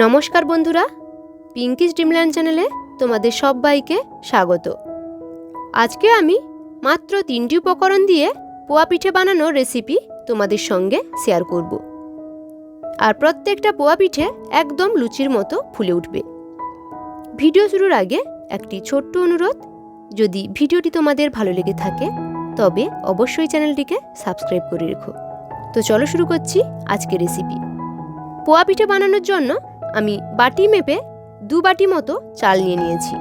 নমস্কার বন্ধুরা পিঙ্কিস ড্রিমল্যান্ড চ্যানেলে তোমাদের সবাইকে স্বাগত। আজকে আমি মাত্র তিনটি উপকরণ দিয়ে পোয়া পিঠে বানানোর রেসিপি তোমাদের সঙ্গে শেয়ার করব। আর প্রত্যেকটা পোয়া পিঠে একদম লুচির মতো ফুলে উঠবে। ভিডিও শুরুর আগে একটি ছোট্ট অনুরোধ, যদি ভিডিওটি তোমাদের ভালো লেগে থাকে, তবে অবশ্যই চ্যানেলটিকে সাবস্ক্রাইব করে রেখো। তো চলো শুরু করছি আজকে রেসিপি পোয়া পিঠে বানানোর জন্য আমি বাটি মেপে দু বাটি মতো চাল নিয়ে নিয়েছি।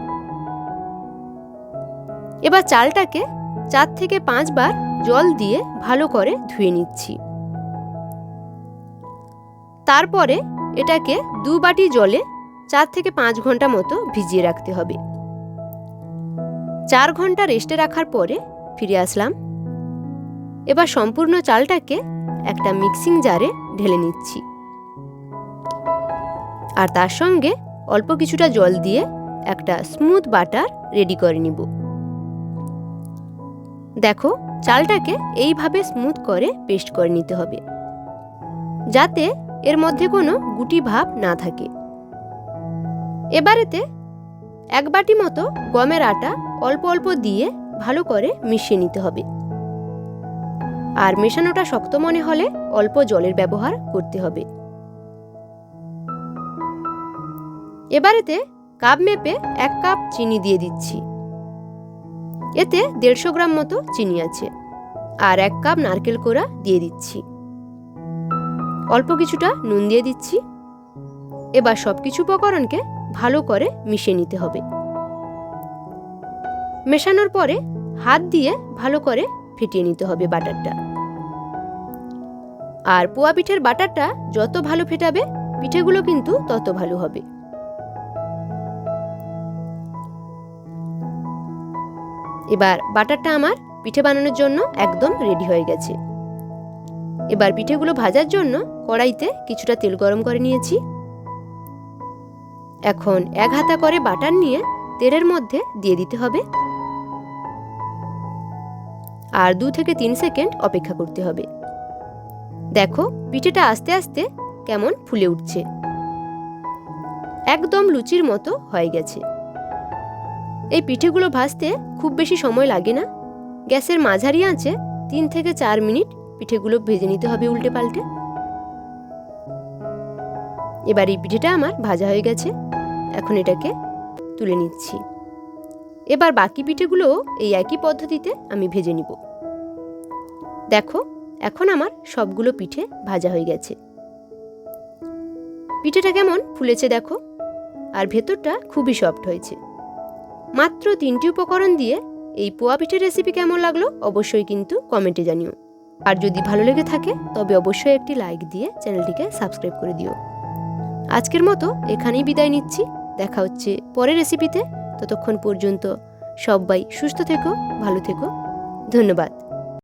এবার চালটাকে চার থেকে পাঁচবার জল দিয়ে ভালো করে ধুয়ে নিচ্ছি। তারপরে এটাকে দু বাটি জলে চার থেকে পাঁচ ঘণ্টা মতো ভিজিয়ে রাখতে হবে। চার ঘণ্টা রেস্টে রাখার পরে ফিরে আসলাম। এবার সম্পূর্ণ চালটাকে একটা মিক্সিং জারে ঢেলে নিচ্ছি। আর তার সঙ্গে অল্প কিছুটা জল দিয়ে একটা স্মুথ বাটার রেডি করে নিব। দেখো, চালটাকে এইভাবে স্মুথ করে পেস্ট করে নিতে হবে, যাতে এর মধ্যে কোনো গুটি ভাব না থাকে। এবারেতে এক বাটি মতো গমের আটা অল্প অল্প দিয়ে ভালো করে মিশিয়ে নিতে হবে। আর মেশানোটা শক্ত মনে হলে অল্প জলের ব্যবহার করতে হবে। এবারেতে কাপ মেপে এক কাপ চিনি দিয়ে দিচ্ছি। এতে দেড়শো গ্রাম মতো চিনি আছে। আর এক কাপ নারকেল কোড়া দিয়ে দিচ্ছি। অল্প কিছুটা নুন দিয়ে দিচ্ছি। এবার সব কিছু উপকরণকে ভালো করে মিশিয়ে নিতে হবে। মেশানোর পরে হাত দিয়ে ভালো করে ফেটিয়ে নিতে হবে বাটারটা। আর পোয়া পিঠের বাটারটা যত ভালো ফেটাবে, পিঠেগুলো কিন্তু তত ভালো হবে। এবার বাটারটা আমার পিঠে বানানোর জন্য একদম রেডি হয়ে গেছে। এবার পিঠেগুলো ভাজার জন্য কড়াইতে কিছুটা তেল গরম করে নিয়েছি। এখন এক হাতা করে বাটার নিয়ে তেলের মধ্যে দিয়ে দিতে হবে। আর দু থেকে তিন সেকেন্ড অপেক্ষা করতে হবে। দেখো পিঠেটা আস্তে আস্তে কেমন ফুলে উঠছে। একদম লুচির মতো হয়ে গেছে। এই পিঠেগুলো ভাজতে খুব বেশি সময় লাগে না। গ্যাসের মাঝারি আঁচে তিন থেকে চার মিনিট পিঠেগুলো ভেজে নিতে হবে উল্টে পাল্টে। এবার এই পিঠেটা আমার ভাজা হয়ে গেছে। এখন এটাকে তুলে নিচ্ছি। এবার বাকি পিঠেগুলোও এই একই পদ্ধতিতে আমি ভেজে নিব। দেখো, এখন আমার সবগুলো পিঠে ভাজা হয়ে গেছে। পিঠেটা কেমন ফুলেছে দেখো। আর ভেতরটা খুবই সফট হয়েছে। মাত্র তিনটি উপকরণ দিয়ে এই পোয়া পিঠের রেসিপি কেমন লাগল অবশ্যই কিন্তু কমেন্টে জানিও। আর যদি ভালো লেগে থাকে, তবে অবশ্যই একটি লাইক দিয়ে চ্যানেলটিকে সাবস্ক্রাইব করে দিও। আজকের মতো এখানেই বিদায় নিচ্ছি। দেখা হচ্ছে পরের রেসিপিতে ততক্ষণ পর্যন্ত সবাই সুস্থ থেকো, ভালো থেকো। ধন্যবাদ।